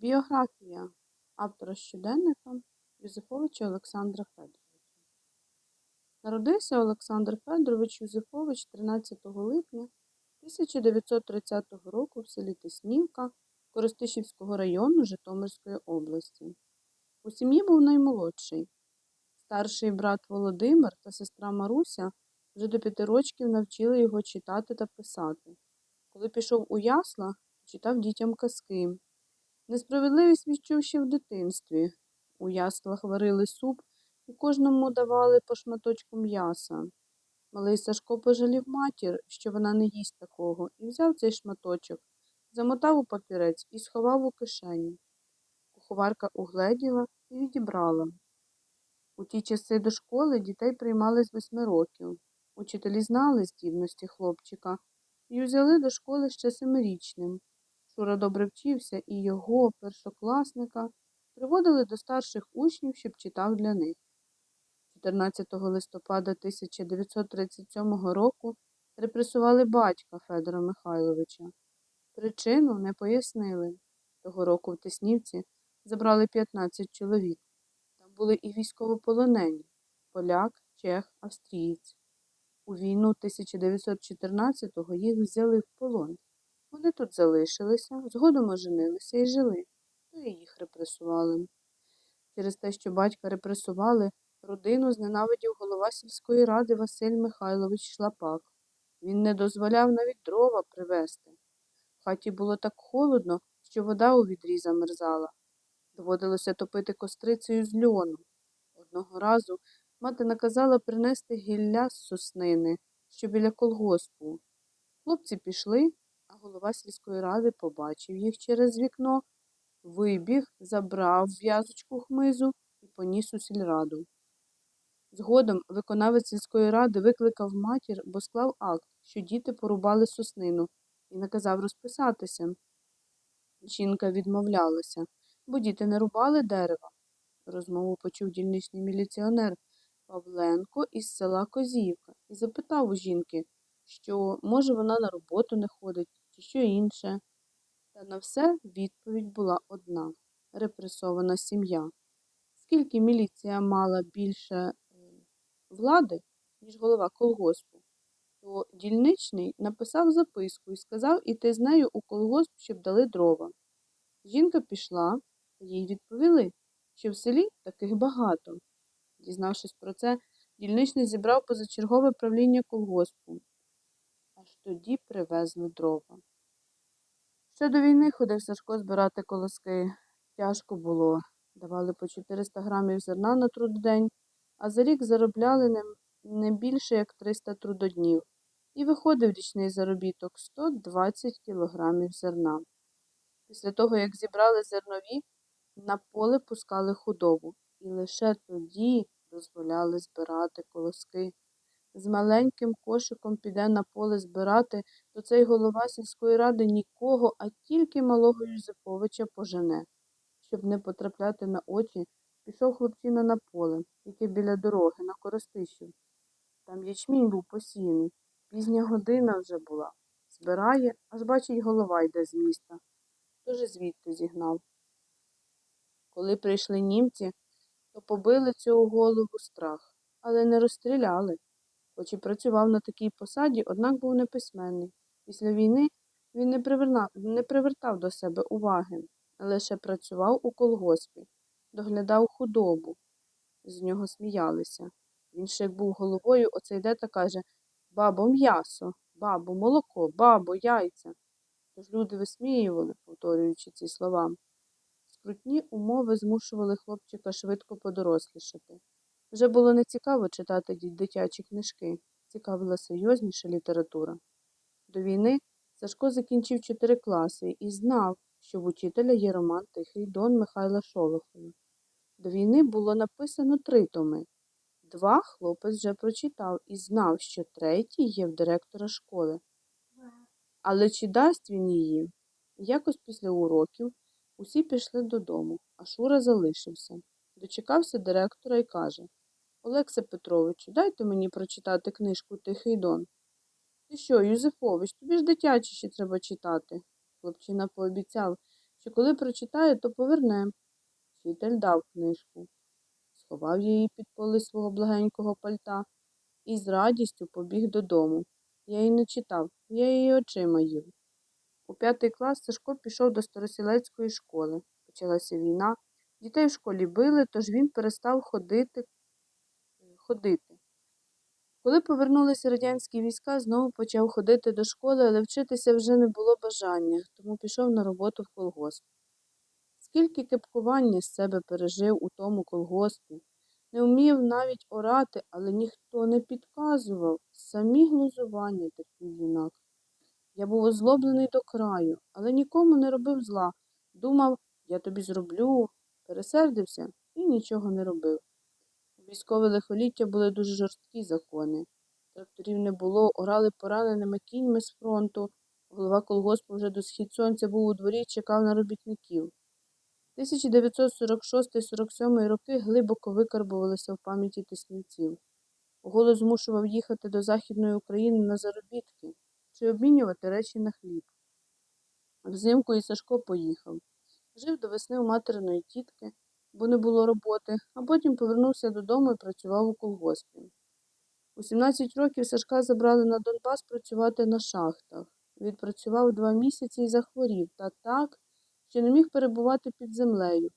Біографія автора щоденника Юзефовича Олександра Федоровича. Народився Олександр Федорович Юзефович 13 липня 1930 року в селі Теснівка Коростишівського району Житомирської області. У сім'ї був наймолодший. Старший брат Володимир та сестра Маруся вже до п'яти рочків навчили його читати та писати. Коли пішов у ясла, читав дітям казки. Несправедливість відчув ще в дитинстві. У яслах варили суп і кожному давали по шматочку м'яса. Малий Сашко пожалів матір, що вона не їсть такого, і взяв цей шматочок, замотав у папірець і сховав у кишеню. Куховарка угледіла і відібрала. У ті часи до школи дітей приймали з восьми років. Учителі знали здібності хлопчика і взяли до школи ще семирічним. Шура добре вчився, і його, першокласника, приводили до старших учнів, щоб читав для них. 14 листопада 1937 року репресували батька Федора Михайловича. Причину не пояснили. Того року в Теснівці забрали 15 чоловік. Там були і військовополонені поляк, чех, австрієць. У війну 1914-го їх взяли в полон. Вони тут залишилися, згодом оженилися і жили, то і їх репресували. Через те, що батька репресували, родину зненавидів голова сільської ради Василь Михайлович Шлапак. Він не дозволяв навіть дрова привезти. В хаті було так холодно, що вода у відрі замерзала. Доводилося топити кострицею з льону. Одного разу мати наказала принести гілля з соснини, що біля колгоспу. Хлопці пішли, голова сільської ради побачив їх через вікно, вибіг, забрав в'язочку хмизу і поніс у сільраду. Згодом виконавець сільської ради викликав матір, бо склав акт, що діти порубали соснину, і наказав розписатися. Жінка відмовлялася, бо діти не рубали дерева. Розмову почув дільничний міліціонер Павленко із села Козівка і запитав у жінки, що, може, вона на роботу не ходить, чи що інше. Та на все відповідь була одна репресована сім'я. Скільки міліція мала більше е, влади, ніж голова колгоспу, то дільничний написав записку і сказав іти з нею у колгосп, щоб дали дрова. Жінка пішла, їй відповіли, що в селі таких багато. Дізнавшись про це, дільничний зібрав позачергове правління колгоспу. Аж тоді привезли дрова. Ще до війни ходив Сашко збирати колоски. Тяжко було. Давали по 400 грамів зерна на трудодень, а за рік заробляли не більше як 300 трудоднів. І виходив річний заробіток 120 кілограмів зерна. Після того, як зібрали зернові, на поле пускали худобу, і лише тоді дозволяли збирати колоски. З маленьким кошиком піде на поле збирати, то цей голова сільської ради нікого, а тільки малого Юзефовича пожене. Щоб не потрапляти на очі, пішов хлопчина на поле, яке біля дороги, на Коростищів. Там ячмінь був посіяний. Пізня година вже була. Збирає, аж бачить, голова йде з міста. Тож звідти зігнав. Коли прийшли німці, то побили цього голову страх, але не розстріляли. Хоч і працював на такій посаді, однак був неписьменний. Після війни він не, привернав, не привертав до себе уваги, лише працював у колгоспі, доглядав худобу. З нього сміялися. Він ще як був головою, оце йде та каже Бабо, м'ясо, бабо, молоко, бабо, яйця. Тож люди висміювали, повторюючи ці слова. Скрутні умови змушували хлопчика швидко подорослішати. Вже було нецікаво читати дитячі книжки, цікавила серйозніша література. До війни Сашко закінчив чотири класи і знав, що в учителя є роман Тихий Дон Михайла Шолохова. До війни було написано три томи. Два хлопець вже прочитав і знав, що третій є в директора школи. Але чи дасть він її? Якось після уроків усі пішли додому, а Шура залишився. Дочекався директора і каже Олексе Петровичу, дайте мені прочитати книжку Тихий Дон. Ти що, Юзефович, тобі ж дитячі ще треба читати. Хлопчина пообіцяв, що коли прочитає, то поверне. Вчитель дав книжку, сховав її під поли свого благенького пальта і з радістю побіг додому. Я її не читав, я її очима їв. У п'ятий клас Сашко пішов до старосілецької школи. Почалася війна. Дітей в школі били, тож він перестав ходити. Ходити. Коли повернулися радянські війська, знову почав ходити до школи, але вчитися вже не було бажання, тому пішов на роботу в колгосп. Скільки кепкування з себе пережив у тому колгоспі, не вмів навіть орати, але ніхто не підказував, самі глузування терпів юнак. Я був озлоблений до краю, але нікому не робив зла. Думав, я тобі зроблю, пересердився і нічого не робив. Військове лихоліття були дуже жорсткі закони. Тракторів не було, орали пораненими кіньми з фронту. Голова колгоспу вже до схід сонця був у дворі і чекав на робітників. 1946-47 роки глибоко викарбувалися в пам'яті тиснівців. Голос змушував їхати до Західної України на заробітки чи обмінювати речі на хліб. Взимку і Сашко поїхав. Жив до весни у материної тітки, бо не було роботи, а потім повернувся додому і працював у колгоспі. У 17 років Сашка забрали на Донбас працювати на шахтах. Відпрацював два місяці і захворів, та так, що не міг перебувати під землею.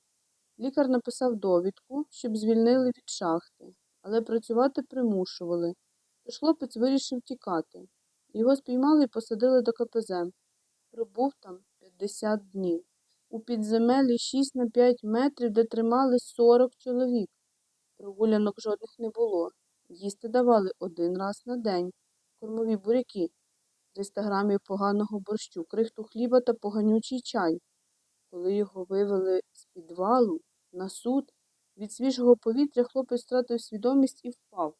Лікар написав довідку, щоб звільнили від шахти, але працювати примушували. Тож хлопець вирішив тікати. Його спіймали і посадили до КПЗ. Пробув там 50 днів. У підземелі 6 на 5 метрів, де тримали 40 чоловік. Прогулянок жодних не було. Їсти давали один раз на день. Кормові буряки, 300 грамів поганого борщу, крихту хліба та поганючий чай. Коли його вивели з підвалу на суд, від свіжого повітря хлопець втратив свідомість і впав.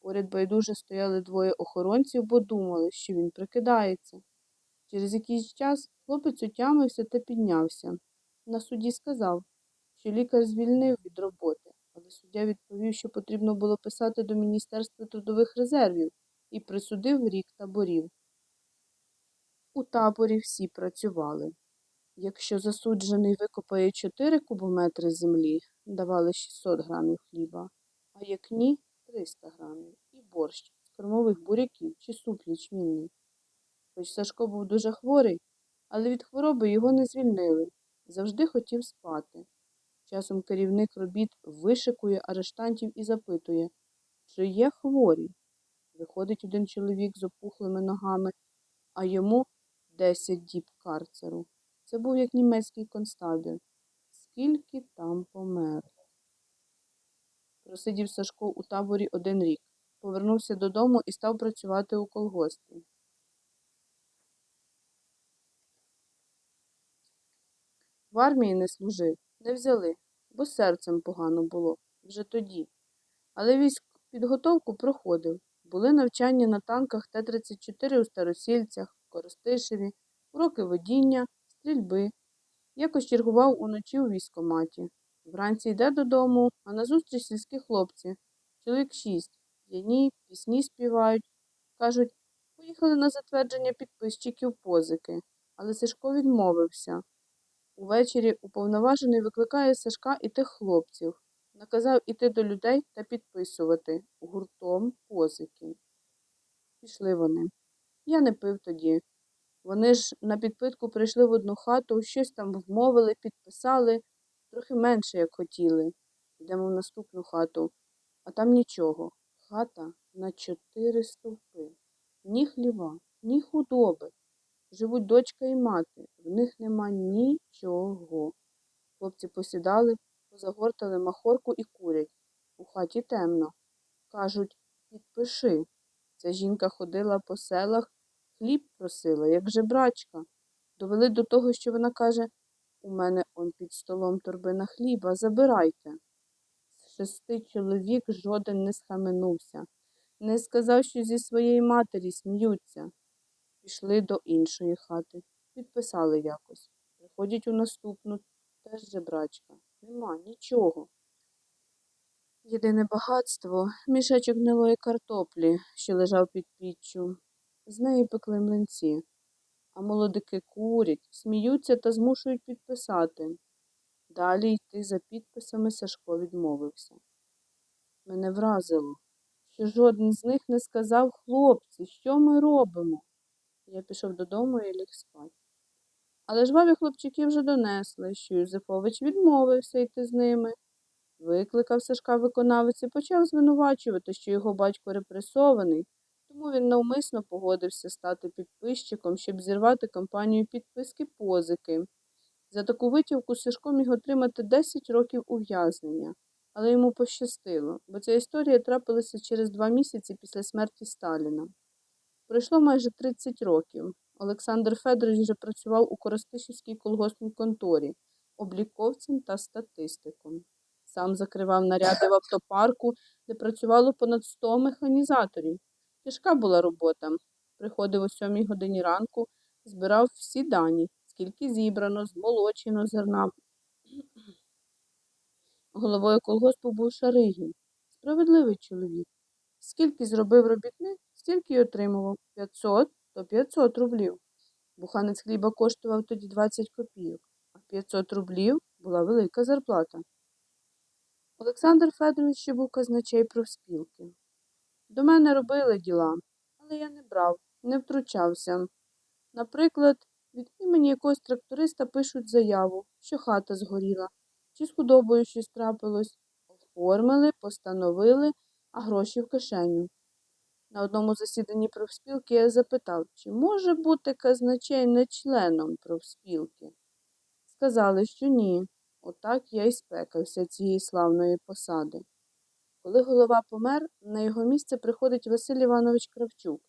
Поряд байдуже стояли двоє охоронців, бо думали, що він прикидається. Через якийсь час хлопець отямився та піднявся. На суді сказав, що лікар звільнив від роботи, але суддя відповів, що потрібно було писати до Міністерства трудових резервів і присудив рік таборів. У таборі всі працювали. Якщо засуджений викопає 4 кубометри землі, давали 600 грамів хліба, а як ні, 300 грамів і борщ з кормових буряків чи суп ячмінний. Хоч Сашко був дуже хворий, але від хвороби його не звільнили. Завжди хотів спати. Часом керівник робіт вишикує арештантів і запитує, чи є хворі. Виходить один чоловік з опухлими ногами, а йому 10 діб карцеру. Це був як німецький концтабір. Скільки там помер. Просидів Сашко у таборі один рік. Повернувся додому і став працювати у колгоспі. В армії не служив, не взяли, бо серцем погано було вже тоді. Але військ підготовку проходив. Були навчання на танках Т-34 у Старосільцях, Коростишеві, уроки водіння, стрільби. Якось чергував уночі у військкоматі. Вранці йде додому, а назустріч сільські хлопці. Чоловік шість. П'яні, пісні співають. Кажуть, поїхали на затвердження підписчиків позики. Але Сашко відмовився. Увечері уповноважений викликає Сашка і тих хлопців. Наказав іти до людей та підписувати гуртом позики. Пішли вони. Я не пив тоді. Вони ж на підпитку прийшли в одну хату, щось там вмовили, підписали, трохи менше, як хотіли. Йдемо в наступну хату, а там нічого. Хата на чотири стовпи. Ні хліва, ні худоби. Живуть дочка і мати, в них нема нічого. Хлопці посідали, позагортали махорку і курять. У хаті темно. Кажуть, підпиши. Ця жінка ходила по селах, хліб просила, як жебрачка. Довели до того, що вона каже у мене он під столом торбина хліба, забирайте. З шести чоловік жоден не схаменувся, не сказав, що зі своєї матері сміються. Пішли до іншої хати, підписали якось. Приходять у наступну, теж жебрачка. Нема нічого. Єдине багатство мішечок гнилої картоплі, що лежав під піччю. З неї пекли млинці. а молодики курять, сміються та змушують підписати. Далі йти за підписами Сашко відмовився. Мене вразило, що жоден з них не сказав хлопці, що ми робимо. Я пішов додому і ліг спати. Але жваві хлопчики вже донесли, що Юзефович відмовився йти з ними. Викликав Сашка виконавець і почав звинувачувати, що його батько репресований, тому він навмисно погодився стати підписчиком, щоб зірвати кампанію підписки позики. За таку витівку Сашко міг отримати 10 років ув'язнення, але йому пощастило, бо ця історія трапилася через два місяці після смерті Сталіна. Пройшло майже 30 років. Олександр Федорович вже працював у Коростишівській колгоспній конторі, обліковцем та статистиком. Сам закривав наряди в автопарку, де працювало понад 100 механізаторів. Тяжка була робота. Приходив о 7 годині ранку, збирав всі дані, скільки зібрано, змолочено зерна. Головою колгоспу був Шаригін. Справедливий чоловік. Скільки зробив робітник, стільки й отримував. 500 то 500 рублів. Буханець хліба коштував тоді 20 копійок, а 500 рублів була велика зарплата. Олександр Федорович ще був казначей профспілки. До мене робили діла, але я не брав, не втручався. Наприклад, від імені якогось тракториста пишуть заяву, що хата згоріла, чи з худобою щось трапилось. Оформили, постановили, а гроші в кишеню. На одному засіданні профспілки я запитав, чи може бути казначей не членом профспілки. Сказали, що ні. Отак я й спекався цієї славної посади. Коли голова помер, на його місце приходить Василь Іванович Кравчук.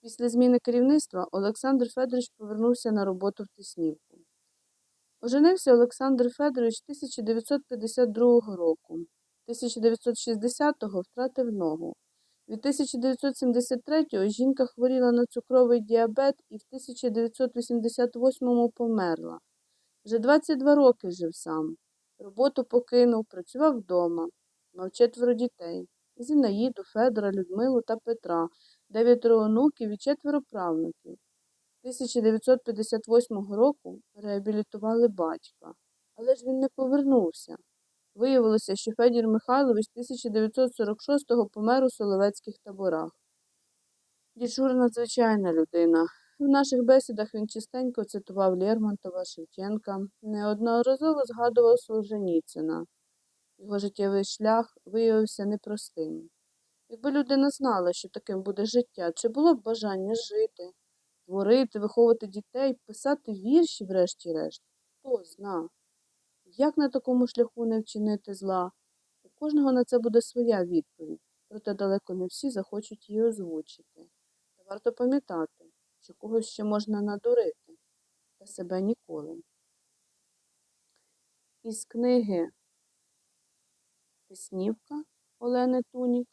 Після зміни керівництва Олександр Федорович повернувся на роботу в Тиснівку. Оженився Олександр Федорович 1952 року. 1960-го втратив ногу. Від 1973-го жінка хворіла на цукровий діабет і в 1988-му померла. Вже 22 роки жив сам. Роботу покинув, працював вдома. Мав четверо дітей Зінаїду, Федора, Людмилу та Петра, дев'ятеро онуків і четверо правнуків. 1958 року реабілітували батька, але ж він не повернувся. Виявилося, що Федір Михайлович 1946-го помер у Соловецьких таборах. Дічур надзвичайна людина. В наших бесідах він частенько цитував Лермонтова, Шевченка, неодноразово згадував Солженіцина. Його життєвий шлях виявився непростим. Якби людина знала, що таким буде життя, чи було б бажання жити, творити, виховувати дітей, писати вірші, врешті-решт, хто зна. Як на такому шляху не вчинити зла? У кожного на це буде своя відповідь, проте далеко не всі захочуть її озвучити. Та варто пам'ятати, що когось ще можна надурити, та себе ніколи. Із книги Піснівка Олени Тунік,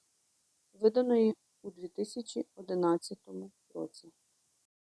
виданої у 2011 році.